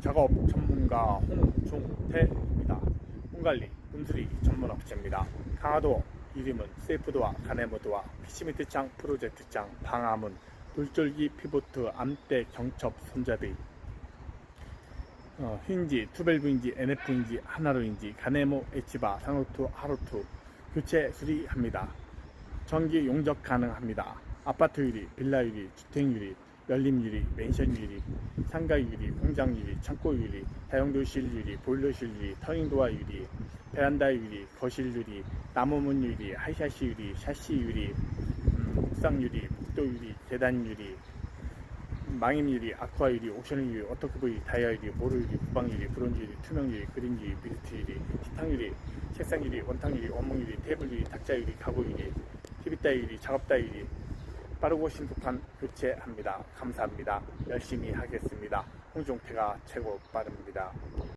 작업 전문가 홍종태입니다. 홍관리, 분수리 전문 업체입니다. 강화도 이름은 세이프도어, 가네모드와 피시미트창, 프로젝트창, 방화문, 돌쫄기, 피보트, 암대, 경첩, 손잡이, 어, 흰지, 투벨브인지, NF인지, 하나로인지, 가네모, 에치바, 상로투, 하로투 교체 수리합니다. 전기 용접 가능합니다. 아파트 유리, 빌라 유리, 주택 유리, 열림 유리, 맨션 유리, 상가 유리, 공장 유리, 창고 유리, 다용도실 유리, 보일러실 유리, 터닝도어 유리, 베란다 유리, 거실 유리, 나무문 유리, 하이샤시 유리, 샤시 유리, 음, 옥상 유리, 복도 유리, 계단 유리, 망임 유리, 아쿠아 유리, 옵션 유리, 오토크브 다이아 유리, 모루 유리, 구방 유리, 브론즈 유리, 투명 유리, 그린 유리, 밀트 유리, 식탁 유리, 책상 유리, 원탕 유리, 원목 유리, 테이블 유리, 탁자 유리, 가구 유리, TV따 유리, 작업따 유리, 빠르고 신속한 교체합니다. 감사합니다. 열심히 하겠습니다. 홍종태가 최고 빠릅니다.